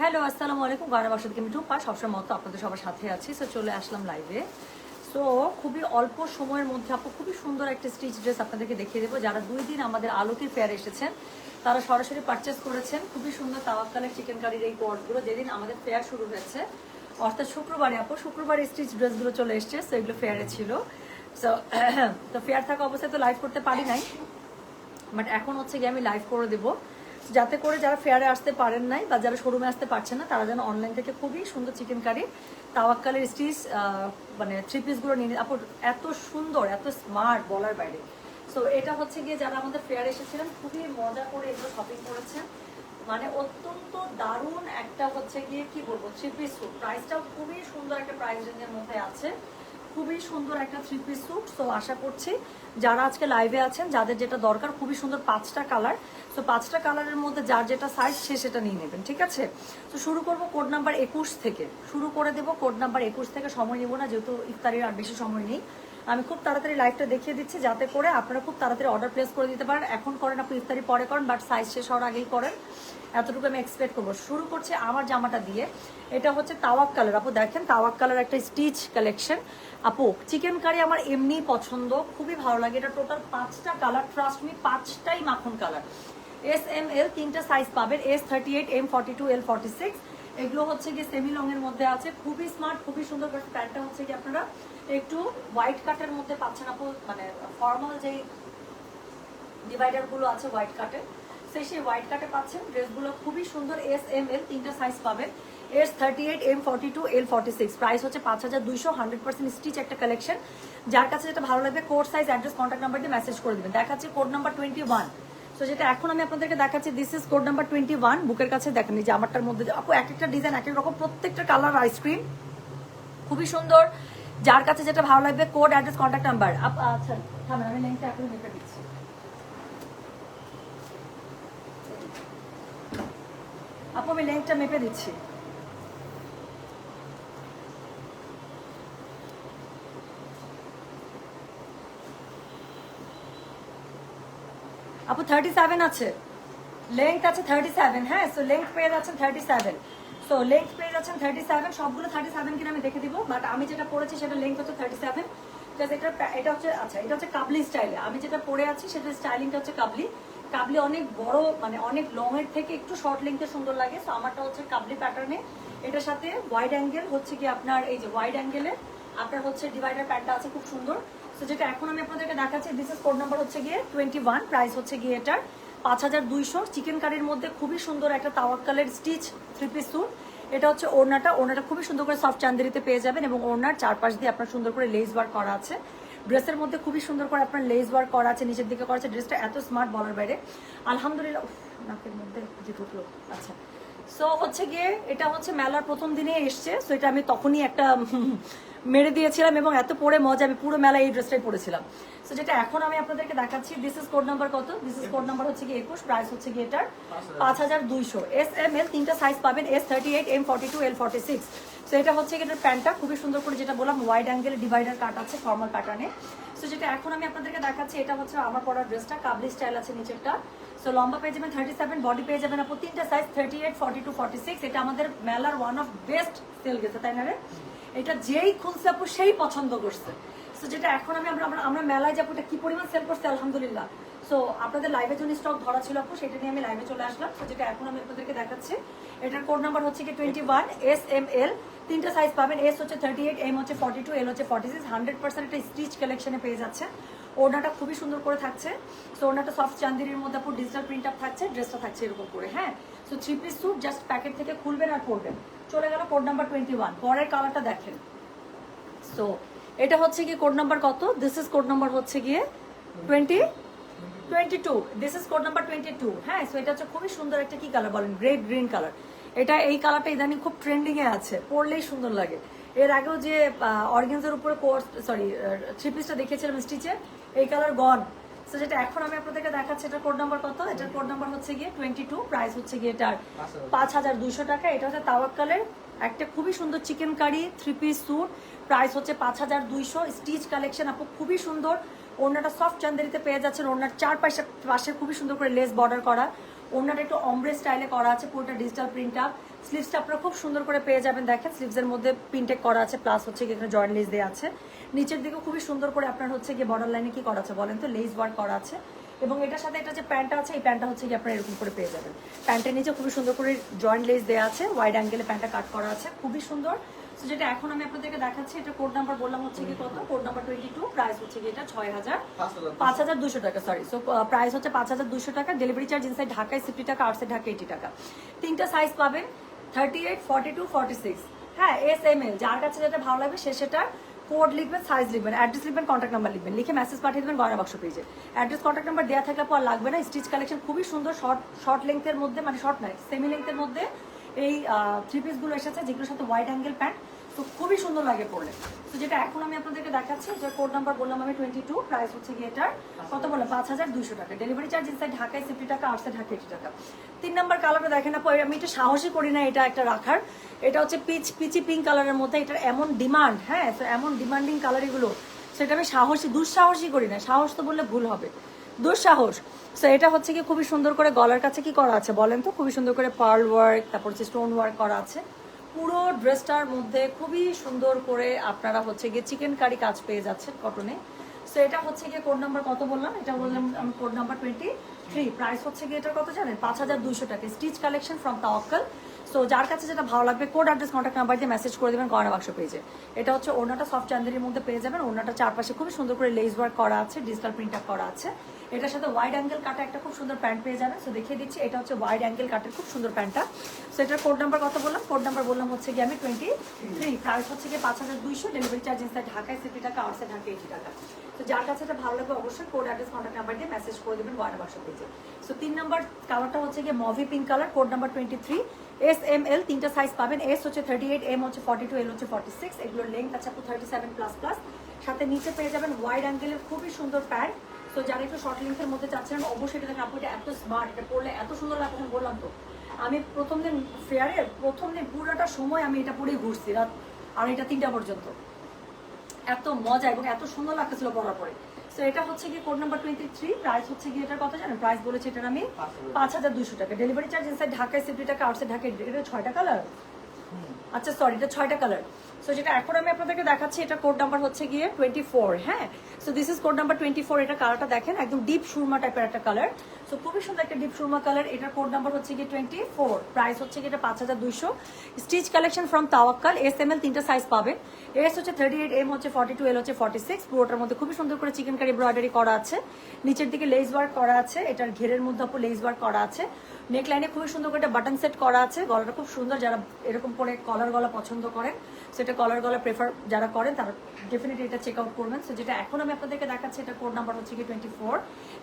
Hello, আসসালামু আলাইকুম। গানা বাসা থেকে মিঠু পা সবসময় মতো আপনাদের সবার সাথে আছি। সো চলে আসলাম লাইভে সো খুবই অল্প সময়ের মধ্যে আপু খুবই সুন্দর একটা স্টিচ ড্রেস আপনাদেরকে দেখিয়ে দেবো। যারা দুই দিন আমাদের আলোকির ফেয়ার এসেছেন, তারা সরাসরি পারচেস করেছেন। খুবই সুন্দর তাওয়াক্কালের চিকেন কারির এই কোয়ার্ডগুলো যেদিন আমাদের ফেয়ার শুরু হয়েছে, অর্থাৎ শুক্রবারে আপু, শুক্রবারে স্টিচ ড্রেসগুলো চলে এসছে সো এগুলো ফেয়ারে ছিল। সো তো ফেয়ার থাকা অবস্থায় তো লাইভ করতে পারি নাই বাট এখন হচ্ছে গিয়ে আমি লাইভ করে দেবো। যাতে করে যারা ফেয়ারে আসতে পারেন নাই বা যারা শোরুমে আসতে পারছেন না, তারা যেন অনলাইন থেকে খুবই সুন্দর চিকেন কারি তাওয়াক্কালের স্টিচ মানে থ্রি পিসগুলো নিয়ে। আপু, এত সুন্দর, এত স্মার্ট বলার বাইরে। সো এটা হচ্ছে গিয়ে যারা আমাদের ফেয়ারে এসেছিলেন, খুবই মজা করে এগুলো শপিং করেছেন। মানে অত্যন্ত দারুণ একটা হচ্ছে গিয়ে, কি বলব থ্রি পিস প্রাইসটাও খুবই সুন্দর একটা প্রাইস রেঞ্জের মধ্যে আছে। খুবই সুন্দর একটা থ্রি পিস স্যুট সো আশা করছি যারা আজকে লাইভে আছেন, যাদের যেটা দরকার, খুবই সুন্দর পাঁচটা কালার সো পাঁচটা কালারের মধ্যে যার যেটা সাইজ সে সেটা নিয়ে নেবেন, ঠিক আছে? তো শুরু করব কোড নাম্বার একুশ থেকে। শুরু করে দেবো কোড নাম্বার একুশ থেকে, সময় নেব না, যেহেতু ইফতারির আর বেশি সময় নেই। আমি খুব তাড়াতাড়ি লাইভটা দেখিয়ে দিচ্ছি, যাতে করে আপনারা খুব তাড়াতাড়ি অর্ডার প্লেস করে দিতে পারেন। এখন করেন আপনি ইফতারি, পরে করেন বাট সাইজ শেষ হওয়ার আগেই করেন। এতটুকু আমি এক্সপেক্ট করব। শুরু করছে আমার জামাটা দিয়ে। এটা হচ্ছে তাওয়াক কালার আপু দেখেন তাওয়াক কালার একটা স্টিচ কালেকশন আপু চিকেন কারি আমার এমনি পছন্দ, খুবই ভালো লাগে। এটা টোটাল পাঁচটা কালার ট্রাস্ট মি পাঁচটাই মাখন কালার এস এম এল তিনটা সাইজ পাবেন S thirty eight M forty two L forty six এগুলো হচ্ছে গিয়ে সেমি লং এর মধ্যে আছে। খুবই স্মার্ট খুবই সুন্দর প্যান্টটা হচ্ছে কি আপনারা একটু হোয়াইট কাটের মধ্যে পাচ্ছেন আপু। মানে ফর্মাল যেই ডিভাইডারগুলো আছে হোয়াইট কাটে সেই সেই হোয়াইট কাটে পাচ্ছেন। ড্রেসগুলো খুবই সুন্দর এস এম এল তিনটা সাইজ পাবেন। S thirty eight M forty two L forty six price হচ্ছে পাঁচ হাজার দুইশো হান্ড্রেড পার্সেন্ট স্টিচ একটা কালেকশন যার কাছে যেটা ভালো লাগবে code size address contact number দিয়ে মেসেজ করে দেবেন। দেখাচ্ছে কোড নাম্বার টোয়েন্টি ওয়ান তো যেটা এখন আমি আপনাদেরকে দেখাচ্ছি this is code number twenty one বুকের কাছে দেখেন যে আমারটার মধ্যে আপু, এক একটা ডিজাইন এক এক রকম, প্রত্যেকটা কালার আইসক্রিম খুবই সুন্দর। যার কাছে যেটা ভালো লাগবে কোড অ্যাড্রেস কন্ট্যাক্ট নাম্বার আচ্ছা আমি লিঙ্কটা এখন মেপে দিচ্ছি। আপু, আমি লিঙ্কটা মেপে দিচ্ছি। আপু থার্টি সেভেন আছে। লেন্থ আছে থার্টি সেভেন হ্যাঁ? সো লেন্থ পেয়ে যাচ্ছেন থার্টি সেভেন সো লেন্থ পেয়ে যাচ্ছেন থার্টি সেভেন সবগুলো থার্টি সেভেন কিনা আমি দেখে দিব বাট আমি যেটা পড়েছি সেটা লেন্থ হচ্ছে থার্টি সেভেন এটা এটা হচ্ছে আচ্ছা এটা হচ্ছে কাবলি স্টাইলে আমি যেটা পরে আছি সেটা স্টাইলিংটা হচ্ছে কাবলি। কাবলি অনেক বড় মানে অনেক লং এর থেকে একটু শর্ট লেন্থে সুন্দর লাগে। সো আমারটা হচ্ছে কাবলি প্যাটার্নে এটার সাথে ওয়াইড অ্যাঙ্গেল হচ্ছে কি আপনার এই যে ওয়াইড অ্যাঙ্গেলে আপনার হচ্ছে ডিভাইডার প্যান্টটা আছে খুব সুন্দর। সো যেটা এখন আমি আপনাদেরকে দেখাচ্ছি দিস ইজ কোড নাম্বার হচ্ছে গিয়ে টোয়েন্টি ওয়ান প্রাইস হচ্ছে গিয়ে এটার পাঁচ হাজার দুইশো। চিকেন কারির মধ্যে খুবই সুন্দর একটা তাওয়াক্কালের স্টিচ থ্রি পিস স্যুট এটা হচ্ছে ওড়নাটা ওড়নাটা খুবই সুন্দর করে সফট চান্দেরিতে পেয়ে যাবেন এবং ওড়নার চারপাশ দিয়ে আপনার সুন্দর করে লেস ওয়ার্ক করা আছে। ড্রেসের মধ্যে খুবই সুন্দর করে আপনার লেস ওয়ার্ক করা আছে নিচের দিকে করা আছে। ড্রেসটা এত স্মার্ট বলার বাইরে। আলহামদুলিল্লাহ নাকের মধ্যে যে ঢুকলো। আচ্ছা। সো হচ্ছে গিয়ে এটা হচ্ছে মেলার প্রথম দিনে এসছে। সো এটা আমি তখনই একটা মেরে দিয়েছিলাম এবং এত পরে মজা আমি পুরো মেলা এই ড্রেসটাই পরেছিলাম। সো যেটা এখন আমি আপনাদেরকে দেখাচ্ছি দিস ইজ কোড নাম্বার কত? দিস ইজ কোড নাম্বার হচ্ছে গিয়ে একুশ প্রাইস হচ্ছে গিয়ে এটার পাঁচ হাজার। দুইশো। এস এম এল তিনটা সাইজ পাবেন S thirty eight M forty two L forty six so এটা হচ্ছে এটার প্যান্টটা। খুবই সুন্দর করে যেটা বললাম ওয়াইড অ্যাঙ্গেল ডিভাইডার কাট আছে ফর্মাল প্যাটার্নে সো যেটা এখন আমি আপনাদেরকে দেখাচ্ছি, এটা হচ্ছে আমার পড়ার ড্রেসটা কাবলি স্টাইল আছে নিচেরটা। সো লম্বা পেয়ে যাবেন থার্টি সেভেন বডি পেয়ে যাবেন আপু তিনটা size thirty eight forty two forty six এটা আমাদের মেলার ওয়ান অফ বেস্ট সেল গেছে, তাই না রে? এটা যেই খুলছে আপু, সেই পছন্দ করছে। সো যেটা এখন আমি আমরা, আমরা- মেলায় যাব, এটা কি পরিমাণ সেল করছে, আলহামদুলিল্লাহ। সো আপনাদের লাইভের জন্য স্টক ধরা ছিল আপু, সেটা নিয়ে আমি লাইভে চলে আসলাম। তো যেটা এখন আমি আপনাদেরকে দেখাচ্ছি, এটার কোড নাম্বার হচ্ছে কি twenty one S M L তিনটা সাইজ পাবেন। এস হচ্ছে থার্টি এইট এম হচ্ছে ফর্টি টু এল হচ্ছে ফর্টি সিক্স হান্ড্রেড পার্সেন্ট একটা স্টিচ কালেকশনে পেয়ে যাচ্ছে। ওড়নাটা খুবই সুন্দর করে থাকছে। সো ওড়নাটা সফট চান্দিরির মধ্যে আপু ডিজিটাল প্রিন্ট আপ থাকছে ড্রেসটা থাকছে এরকম করে হ্যাঁ? So three piece suit just packet থেকে খুলবেন আর পরবেন। চলে গেল কোড নাম্বার টোয়েন্টি ওয়ান পরের কালারটা দেখেন। সো এটা হচ্ছে গিয়ে কোড নাম্বার কত? দিস ইজ কোড নাম্বার হচ্ছে গিয়ে twenty twenty two this is code number twenty two হ্যাঁ? সো এটা হচ্ছে খুবই সুন্দর একটা কি কালার বলেন? গ্রেট গ্রিন কালার এটা এই কালারটা ইদানিং খুব ট্রেন্ডিং এ আছে, পরলেই সুন্দর লাগে। এর আগেও যে অর্গেন্সের উপরে কোর্স সরি থ্রি পিসটা দেখেছিলাম স্টিচে এই কালার গন সো যেটা এখন আমি আপনাদেরকে দেখাচ্ছি, এটার কোড নাম্বার কত? এটার কোড নাম্বার হচ্ছে গিয়ে টোয়েন্টি টু প্রাইস হচ্ছে গিয়ে এটার পাঁচ হাজার দুইশো টাকা। এটা হচ্ছে তাওয়াক্কালের একটা খুবই সুন্দর chikankari three piece suit price হচ্ছে পাঁচ হাজার দুইশো। স্টিচ কালেকশন আপু, খুবই সুন্দর। ওড়নাটা সফট চান্দেরিতে পেয়ে যাচ্ছেন, ওড়নার চার পাশে পাশে খুবই সুন্দর করে লেস বর্ডার করা। ওনাটা একটু অমব্রে স্টাইলে করা আছে, পুরোটা ডিজিটাল প্রিন্ট আপ স্লিভসটা আপনারা খুব সুন্দর করে পেয়ে যাবেন, দেখেন স্লিভসের মধ্যে প্রিন্টেক করা আছে প্লাস হচ্ছে কি এখানে জয়েন্ট লেস দেওয়া আছে। নিচের দিকে খুবই সুন্দর করে আপনার হচ্ছে গিয়ে বর্ডার লাইনে কি করা আছে বলেন তো? লেস ওয়ার্ক করা আছে। এবং এটার সাথে এটা যে প্যান্টটা আছে, এই প্যান্টটা হচ্ছে কি আপনারা এরকম করে পেয়ে যাবেন। প্যান্টের নিচে খুবই সুন্দর করে জয়েন্ট লেস দেওয়া আছে ওয়াইড অ্যাঙ্গেলে প্যান্টটা কাট করা আছে, খুবই সুন্দর। তো যেটা এখন আমি আপনাদেরকে দেখাচ্ছি এটা কোড নাম্বার বললাম হচ্ছে কি কত? Code number twenty two price হচ্ছে কি এটা? ছয় হাজার পাঁচ হাজার দুশো। টাকা সরি সো প্রাইস হচ্ছে পাঁচ হাজার দুশো টাকা ডেলিভারি চার্জ ইনসাইড ঢাকায় সিফটি টাকা আউটসাইড ঢাকা এইটি টাকা। তিনটা সাইজ পাবেন thirty eight forty two forty six হ্যাঁ এস এম এল যার কাছে যেটা ভালো লাগবে সে সেটা কোড লিখবেন সাইজ লিখবেন অ্যাড্রেস লিখবেন কন্ট্যাক্ট নাম্বার লিখবেন। লিখে মেসেজ পাঠিয়ে দেবেন গয়না বাক্স পেজে অ্যাড্রেস কন্ট্যাক্ট নাম্বার দেওয়া থাকলে পর লাগবে না। স্টিচ কালেকশন খুবই সুন্দর শর্ট শর্ট লেন্থের মধ্যে মানে শর্ট নয় সেমি লেন্থের মধ্যে এই থ্রি পিসগুলো এসেছে, যেগুলোর সাথে হোয়াইট অ্যাঙ্গেল প্যান্ট তো খুবই সুন্দর লাগে পড়লে তো যেটা এখন আমি আপনাদেরকে দেখাচ্ছি যে কোড নাম্বার বললাম আমি টোয়েন্টি টু প্রাইস হচ্ছে গিয়ে এটার, কত বললাম? পাঁচ হাজার দুশো টাকা। ডেলিভারি চার্জ ইনসাইড ঢাকায় সিফটি টাকা আউটসাইড ঢাকা এইটি টাকা। তিন নাম্বার কালারটা দেখেন না আমি এটা সাহসী করি না এটা একটা রাখার। এটা হচ্ছে পিচ পিচি পিঙ্ক কালারের মধ্যে, এটার এমন ডিমান্ড হ্যাঁ তো এমন ডিমান্ডিং কালার এগুলো, সেটা আমি সাহসী, দুঃসাহসী করি না। সাহস তো বললে ভুল হবে। দুঃসাহস। সো এটা হচ্ছে কি খুবই সুন্দর করে গলার কাছে কি করা আছে বলেন তো? খুবই সুন্দর করে পার্ল ওয়ার্ক তারপর হচ্ছে স্টোন ওয়ার্ক করা আছে। পুরো ড্রেসটার মধ্যে খুবই সুন্দর করে আপনারা হচ্ছে গিয়ে চিকেন কারি কাজ পেয়ে যাচ্ছেন কটনে সো এটা হচ্ছে গিয়ে কোড নাম্বার কত বললাম? এটা বললাম আমি code number twenty three price হচ্ছে গিয়ে এটার কত জানেন? পাঁচ হাজার দুইশো টাকা। Stitch collection from Tawakkal so যার কাছে যেটা ভালো লাগবে কোড অ্যাড্রেস কন্ট্যাক্ট নাম্বার দিয়ে মেসেজ করে দেবেন গয়না বাক্স পেজে। এটা হচ্ছে ওনাটা সফট চান্দেরির মধ্যে পেয়ে যাবেন। ওনাটা চারপাশে খুবই সুন্দর করে লেস ওয়ার্ক করা আছে ডিজিটাল প্রিন্ট করা আছে। এটার সাথে ওয়াইড অ্যাঙ্গেল কাটা একটা খুব সুন্দর প্যান্ট পেয়ে যাবেন সো দেখিয়ে দিচ্ছি, এটা হচ্ছে ওয়াইড অ্যাঙ্গেল কাটের খুব সুন্দর প্যান্টটা সো এটার কোড নাম্বার কত বললাম? কোড নাম্বার বললাম হচ্ছে গিয়ে আমি টোয়েন্টি থ্রি প্রাইস হচ্ছে গিয়ে পাঁচ হাজার দুইশো। ডেলিভারি চার্জ ইনসাইড ঢাকায় সিটি টাকা আউটসাইড ঢাকা এইটি টাকা। তো যার কাছে এটা ভালো লাগবে অবশ্যই কোড অ্যাড্রেস কন্ট্যাক্ট নাম্বার দিয়ে মেসেজ করে দেবেন গয়না বাক্স পেজে। সো তিন নাম্বার কালারটা হচ্ছে গিয়ে mauve pink colour code number twenty three S M L তিনটা সাইজ পাবেন। এস হচ্ছে থার্টি এইট এম হচ্ছে ফর্টি টু এল হচ্ছে ফর্টি সিক্স এগুলোর লেন্থ আছে থার্টি সেভেন প্লাস প্লাস সাথে নিচে পেয়ে যাবেন ওয়াইড অ্যাঙ্গেলের খুবই সুন্দর প্যান্ট তো যারা একটু শর্ট লেন্থের মধ্যে চাচ্ছেন অবশ্যই এটা দেখেন আপু এটা এত স্মার্ট এটা পড়লে এত সুন্দর লাগবে আমি বললাম তো। আমি প্রথম দিন ফেয়ারের প্রথম দিন পুরোটা সময় আমি এটা পরেই ঘুরছি রাত আর এটা তিনটা পর্যন্ত। এত মজা এবং এত সুন্দর লাগতেছিল পরার পরে। তো এটা হচ্ছে গিয়ে code number twenty three price হচ্ছে গিয়ে এটার কথা জানেন? প্রাইস বলেছে এটার আমি পাঁচ হাজার। দুশো টাকা। ডেলিভারি চার্জ ইনসাইড ঢাকায় সিফটি টাকা আউটসাইড ঢাকায় এটা ছয়টা কালার আচ্ছা সরি এটা ছয়টা কালার সো যেটা এখন আমি আপনাদেরকে দেখাচ্ছি, এটা কোড নাম্বার হচ্ছে গিয়ে টোয়েন্টি ফোর হ্যাঁ? So this is code number twenty four এটা কালারটা দেখেন, একদম ডিপ সুরমা টাইপের একটা কালার সো খুবই সুন্দর একটা ডিপ সুরমা কালার এটার কোড নাম্বার হচ্ছে গিয়ে টোয়েন্টি ফোর প্রাইস হচ্ছে গিয়ে এটা পাঁচ দুইশো। Stitch collection from Tawakkal S M L তিনটা সাইজ পাবে। এস হচ্ছে থার্টি এইট এম হচ্ছে ফর্টি টু এল হচ্ছে ফর্টি সিক্স পুরোটার মধ্যে খুবই সুন্দর করে চিকেন কারি এমব্রয়ডারি করা আছে। নিচের দিকে লেস ওয়ার্ক করা আছে, এটার ঘেরের মধ্যে আপু লেস ওয়ার্ক করা আছে। নেক লাইনে খুবই সুন্দর করে একটা বাটন সেট করা আছে, গলাটা খুব সুন্দর, যারা এরকম করে কলার গলা পছন্দ করেন, সেটা কলার গলা প্রেফার যারা করেন, তারা ডেফিনেটলি এটা চেক আউট করবেন। সো যেটা এখন আমি আপনাদেরকে দেখাচ্ছি, এটা কোড নাম্বার হচ্ছে কি twenty four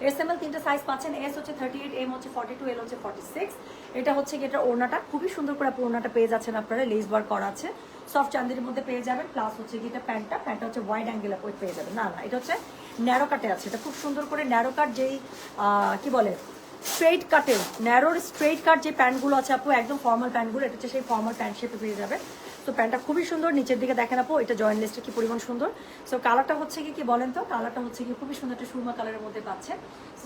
S M L তিনটা সাইজ পাচ্ছেন এস হচ্ছে থার্টি এইট এম হচ্ছে ফর্টি টু এল হচ্ছে ফর্টি সিক্স এটা হচ্ছে কি, এটা ওড়নাটা, খুবই সুন্দর করে আপনি ওড়নাটা পেয়ে যাচ্ছেন আপনারা লেস ওয়ার্ক করা আছে। সফট চান্দির মধ্যে পেয়ে যাবেন প্লাস হচ্ছে কি, এটা প্যান্টটা প্যান্টটা হচ্ছে ওয়াইড অ্যাঙ্গেল পেয়ে যাবেন। না না, এটা হচ্ছে ন্যারো কাটে আছে, এটা খুব সুন্দর করে ন্যারো কাট যেই কি বলে স্ট্রেইট কাটে ন্যারোর স্ট্রেইট কাট যে প্যান্টগুলো আছে আপু, একদম ফর্মাল প্যান্টগুলো, এটা হচ্ছে সেই ফর্মাল প্যান্ট শেপে পেয়ে যাবে। তো প্যান্টটা খুবই সুন্দর, নিচের দিকে দেখেন আপু, এটা জয়েন্ট লিস্টটা কি পরিমাণ সুন্দর। সো কালারটা হচ্ছে কি কি বলেন তো? কালারটা হচ্ছে কি, খুবই সুন্দর একটা সুরমা কালারের মধ্যে পাচ্ছে।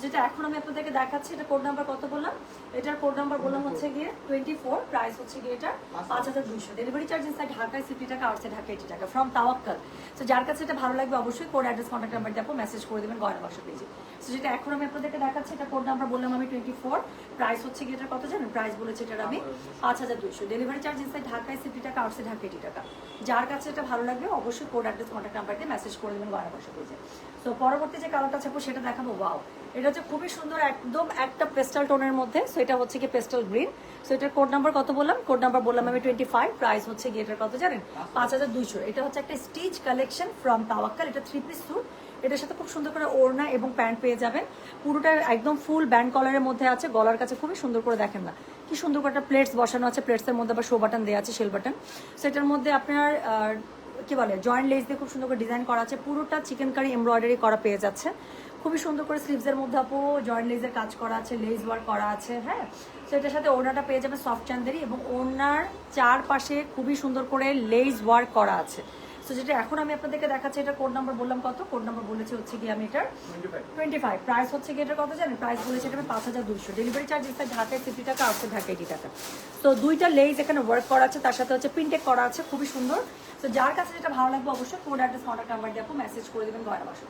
যেটা এখন আমি আপনাদেরকে দেখাচ্ছি, এটা কোড নাম্বার কত বললাম? এটার কোড নাম্বার বললাম হচ্ছে গিয়ে টোয়েন্টি ফোর প্রাইস হচ্ছে গিয়ে এটা পাঁচ হাজার দুইশো। ডেলিভারি চার্জ ইনসাইড ঢাকায় সিটি টাকা আর আউটসাইড ঢাকা এইটি টাকা ফ্রম তাওয়াক্কাল তো যার কাছে এটা ভালো লাগবে অবশ্যই কোড অ্যাড্রেস কন্ট্যাক্ট নাম্বার দিয়ে মেসেজ করে দেবেন, গয়না বাক্স পেজে তো যেটা এখন আমি আপনাদেরকে দেখাচ্ছি, এটা কোড নাম্বার বললাম আমি টোয়েন্টি ফোর প্রাইস হচ্ছে গিয়ে এটার কত জানেন? প্রাইস বলেছে এটার আমি পাঁচ হাজার দুইশো। ডেলিভারি চার্জ ইনসাইড ঢাকায় সিফটি টাকা আউটসাইড ঢাকা এইটি টাকা। যার কাছে এটা ভালো লাগবে, অবশ্যই code address contact number message করে দেবেন গয়না বাক্স পেজে তো পরবর্তী যে কালারটা আছে, আপু, সেটা দেখাবো। ওয়াও এটা হচ্ছে খুবই সুন্দর, একদম একটা পেস্টাল টোনের মধ্যে। সো এটা হচ্ছে কি পেস্টাল গ্রিন সো এটার কোড নাম্বার কত বললাম? কোড নাম্বার বললাম আমি টোয়েন্টি ফাইভ প্রাইস হচ্ছে গিয়ে এটার কত জানেন? পাঁচ হাজার দুইশো। এটা হচ্ছে একটা স্টিচ কালেকশন ফ্রম তাওয়াক্কাল এটা থ্রি পিস স্যুট এটার সাথে খুব সুন্দর করে ওড়না এবং প্যান্ট পেয়ে যাবেন। পুরোটা একদম ফুল ব্যান্ড কলারের মধ্যে আছে, গলার কাছে খুবই সুন্দর করে দেখেন না। কি সুন্দর করে একটা প্লেটস বসানো আছে, প্লেটসের মধ্যে আবার শো বাটন দেওয়া আছে শেল বাটন। সেটার মধ্যে আপনার কি বলে, জয়েন্ট লেস দিয়ে খুব সুন্দর করে ডিজাইন করা আছে। পুরোটা চিকেন কারি এমব্রয়ডারি করা পেয়ে যাচ্ছে। খুবই সুন্দর করে স্লিভসের মধ্যে আপু জয়েন্ট লেসের কাজ করা আছে, লেস ওয়ার্ক করা আছে হ্যাঁ। তো এটার সাথে ওড়নাটা পেয়ে যাবে সফট চান্দেরি এবং ওড়নার চারপাশে খুবই সুন্দর করে লেস ওয়ার্ক করা আছে। তো যেটা এখন আমি আপনাদেরকে দেখাচ্ছি এটা কোড নাম্বার বললাম কত? কোড নাম্বার বলেছি হচ্ছে গিয়ে আমি এটার টোয়েন্টি ফাইভ প্রাইস হচ্ছে গিয়ে এটার কত জানেন? প্রাইস বলেছে এটা পাঁচ হাজার দুশো ডেলিভারি চার্জ এসে ঢাকায় ফিফটি টাকা আসছে ঢাকা এইটি টাকা। তো দুইটা লেজ এখানে ওয়ার্ক করা আছে তার সাথে হচ্ছে প্রিন্টেক করা আছে খুবই সুন্দর। তো যার কাছে যেটা ভালো লাগবে অবশ্যই কোড অ্যাড্রেস কন্ট্যাক্ট নাম্বার দিয়ে আপু মেসেজ করে দেবেন গয়না বাসা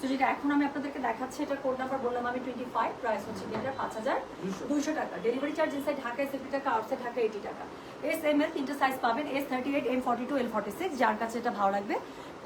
তো যেটা এখন আমি আপনাদেরকে দেখাচ্ছি এটা কোড নাম্বার বললাম আমি টোয়েন্টি ফাইভ প্রাইস হচ্ছে কি এটা পাঁচ হাজার দুইশো। টাকা। ডেলিভারি চার্জ ইনসাইড ঢাকায় ফিফটি টাকা আউটসাইড ঢাকা এইটি টাকা। এস এম এল তিনটে সাইজ পাবেন S thirty eight M forty two L forty six যার কাছে এটা ভালো লাগবে।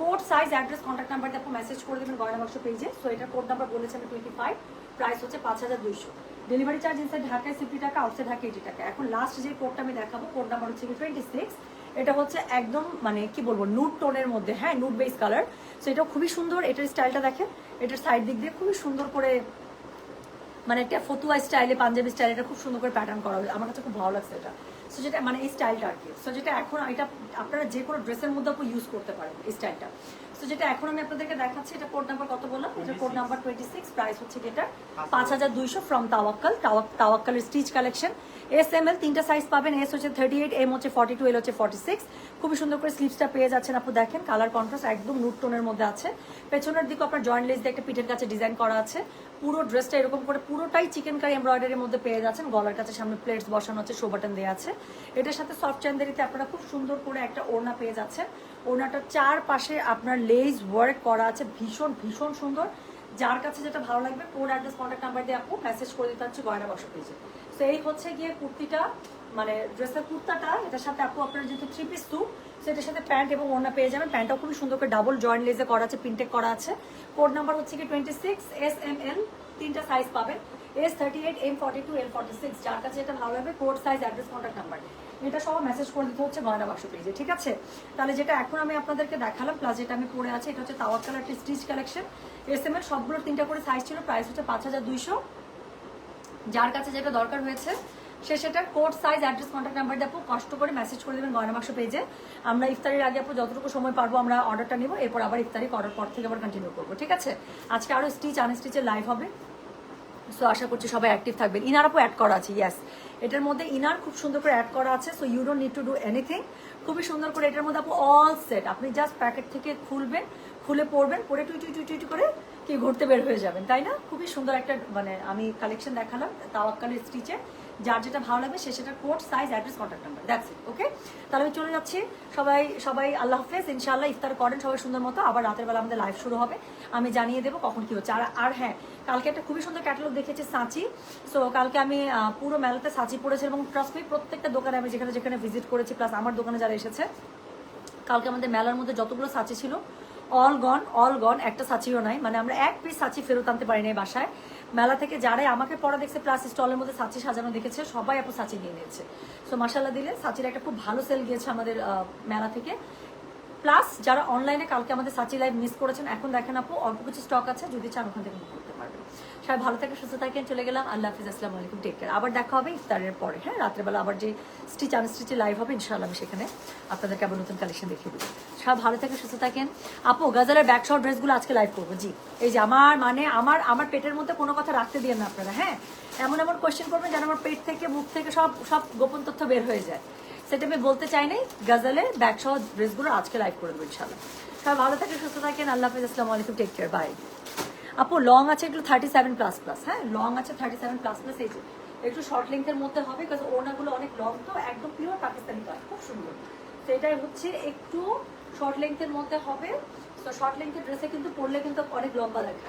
Code size address contact number দিয়ে আপনি মেসেজ করে দেবেন গয়না বাক্স পেজে সো এটা কোড নাম্বার বলেছে আমি টোয়েন্টি ফাইভ প্রাইস হচ্ছে পাঁচ হাজার দুইশো। ডেলিভারি চার্জ ইনসাইড ঢাকায় ফিফটি টাকা আউটসাইড ঢাকা এইটি টাকা। এখন লাস্ট যে কোডটা আমি দেখাবো কোড নাম্বার হচ্ছে টোয়েন্টি সিক্স এটা হচ্ছে একদম মানে কি বলব নুট টোনের মধ্যে হ্যাঁ নুট বেস কালার সো এটাও খুবই সুন্দর, এটার স্টাইলটা দেখেন। এটার সাইড দিক দিয়ে খুবই সুন্দর করে মানে একটা ফতুয়া স্টাইলে পাঞ্জাবি স্টাইল এটা খুব সুন্দর করে প্যাটার্ন করা হয়েছে। আমার কাছে খুব ভালো লাগছে এটা। সো যেটা মানে এই স্টাইলটা আর কি। সো যেটা এখন এটা আপনারা যে কোনো ড্রেসের মধ্যে ইউজ করতে পারেন এই স্টাইলটা সো যেটা এখন আমি আপনাদেরকে দেখাচ্ছি এটা কোড নাম্বার কত বললাম? এটা code number twenty six price হচ্ছে এটা পাঁচ হাজার। দুইশো from Tawakkal তাওয়াক্কালের stitch collection S M L তিনটা সাইজ পাবেন। এস হচ্ছে থার্টি এইট এম হচ্ছে ফর্টি টু এল হচ্ছে ফর্টি সিক্স খুবই সুন্দর করে স্লিপসটা পেয়ে যাচ্ছেন আপনি দেখেন। কালার কন্ট্রাস্ট একদম নুট টোনের মধ্যে আছে। পেছনের দিকে আপনার জয়েন্ট লেস দিয়ে একটা পিঠের কাছে ডিজাইন করা আছে। পুরো ড্রেসটা এরকম করে পুরোটাই চিকেন কারি এমব্রয়ডারির মধ্যে পেয়ে যাচ্ছেন। গলার কাছে সামনে প্লেটস বসানো আছে শো বাটন দেওয়া আছে। এটার সাথে সফট চ্যান্দারিতে আপনারা খুব সুন্দর করে একটা ওড়না পেয়ে যাচ্ছেন। ওড়নাটার চারপাশে আপনার লেজ ওয়ার্ক করা আছে, ভীষণ ভীষণ সুন্দর। যার কাছে যেটা ভালো লাগবে কোড অ্যাড্রেস কন্ট্যাক্ট নাম্বার দিয়ে আপু মেসেজ করে দিতে হচ্ছে গয়না বসা পেয়েছে তো এই হচ্ছে গিয়ে কুর্তিটা মানে ড্রেসের কুর্তাটা। এটার সাথে আপু আপনার যেহেতু থ্রি পিস স্যুট সেটার সাথে প্যান্ট এবং ওড়না পেয়ে যাবেন। প্যান্টটাও খুবই সুন্দর করে ডাবল জয়েন্ট লেজে করা আছে প্রিন্টেক করা আছে। কোড নাম্বার হচ্ছে কি twenty six S M L তিনটা সাইজ পাবেন। S thirty eight M forty two L forty six যার কাছে এটা ভালো লাগবে code size address contact number এটা সব মেসেজ করে দিতে হচ্ছে গয়না বাক্স পেজে ঠিক আছে? তাহলে যেটা এখন আমি আপনাদেরকে দেখালাম প্লাস যেটা আমি পরে আছি, এটা হচ্ছে Tawakkal stitch collection S M L সবগুলোর তিনটা করে সাইজ ছিল প্রাইস হচ্ছে পাঁচ হাজার দুইশো। যার কাছে যেটা দরকার হয়েছে সে সেটার code size address contact number দিয়ে আপু কষ্ট করে মেসেজ করে দেবেন গয়না বাক্স পেজে আমরা ইফতারির আগে আপু যতটুকু সময় পারব আমরা অর্ডারটা নিব, এরপর আবার ইফতারি করার পর থেকে আবার কন্টিনিউ করব, ঠিক আছে? আজকে আরও স্টিচ আনস্টিচের লাইভ হবে। সো আশা করছি সবাই অ্যাক্টিভ থাকবেন ইনার আপু অ্যাড করা আছে ইয়াস এটার মধ্যে ইনার খুব সুন্দর করে অ্যাড করা আছে so you don't need to do anything খুবই সুন্দর করে এটার মধ্যে আপু অল সেট আপনি জাস্ট প্যাকেট থেকে খুলবেন, খুলে পড়বেন পরে টুই টুই টুই টুই করে কি ঘুরতে বের হয়ে যাবেন, তাই না? খুবই সুন্দর একটা মানে আমি কালেকশন দেখালাম, তাওয়াক্কালের স্টিচে যার যেটা ভালো লাগবে সে সেটা code size address contact number that's it okay তাহলে আমি চলে যাচ্ছি, সবাই সবাই আল্লাহ হাফেজ, ইনশাআল্লাহ ইফতার করেন সবাই সুন্দর মতো, আবার রাতের বেলা আমাদের লাইভ শুরু হবে, আমি জানিয়ে দেবো কখন কি হচ্ছে। আর আর হ্যাঁ কালকে একটা খুবই সুন্দর ক্যাটালগ দেখেছি সাঁচি সো কালকে আমি পুরো মেলাতে সাঁচি পড়েছি এবং ট্রাস্ট প্রত্যেকটা দোকানে আমি যেখানে যেখানে ভিজিট করেছি প্লাস আমার দোকানে যারা এসেছে, কালকে আমাদের মেলার মধ্যে যতগুলো সাঁচি ছিল অল গন অল গন একটা সাঁচিও নাই মানে আমরা এক পিস সাঁচি ফেরত আনতে পারি নাই বাসায়। মেলা থেকে যারাই আমাকে পড়া দেখছে প্লাস স্টলের মধ্যে সাচি সাজানো দেখেছে, সবাই আপু সাচি নিয়ে নিয়েছে। সো মাসাল্লাহ দিলে সাচির একটা খুব ভালো সেল গিয়েছে আমাদের মেলা থেকে। প্লাস যারা অনলাইনে কালকে আমাদের সাচি লাইভ মিস করেছেন, এখন দেখেন আপু, অল্প কিছু স্টক আছে, যদি চান ওখান থেকে করতে পারবেন। সবাই ভালো থেকে সুস্থ থাকেন, চলে গেলাম। আল্লাহ হাফিজ, আসসালামু আলাইকুম টেক কেয়ার আবার দেখা হবে ইফতারের পরে হ্যাঁ? রাত্রেবেলা আবার যে স্টিচ আনস্টিচে লাইভ হবে, ইনশাআল্লাহ আমি সেখানে আপনাদেরকে আবার নতুন কালেকশন দেখিয়ে দেবো। সবাই ভালো থেকে সুস্থ থাকেন। আপু গাজালের শর্ট ড্রেসগুলো আজকে লাইভ করব, জি। এই যে আমার মানে আমার আমার পেটের মধ্যে কোনো কথা রাখতে দিয়ে না আপনারা হ্যাঁ? এমন এমন কোয়েশ্চেন করবেন যেন আমার পেট থেকে, মুখ থেকে সব সব গোপন তথ্য বের হয়ে যায়। সেটা আমি বলতে চাই নাই গাজালের ব্যাক সহ ড্রেসগুলো আজকে লাইভ করে দেবো ইনশাল্লাহ সবাই ভালো থাকে সুস্থ থাকেন, আল্লাহ হাফিজ, আসসালামু আলাইকুম টেক কেয়ার বাই আপু লং আছে একটু থার্টি সেভেন প্লাস প্লাস হ্যাঁ? লং আছে থার্টি সেভেন প্লাস প্লাস এই যে, একটু শর্ট লেন্থের মধ্যে হবে বিকজ ওনাগুলো অনেক লং তো, একদম পিওর পাকিস্তানি কাজ খুব সুন্দর। সেটাই হচ্ছে একটু শর্ট লেন্থের মধ্যে হবে তো শর্ট লেন্থের ড্রেসে কিন্তু পরলে কিন্তু অনেক লম্বা লাগে।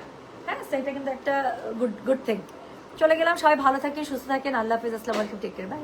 হ্যাঁ সেটা কিন্তু একটা গুড গুড থিং চলে গেলাম, সবাই ভালো থাকেন, সুস্থ থাকেন, আল্লাহ হাফিজ, আসসালামু আলাইকুম টেক কেয়ার বাই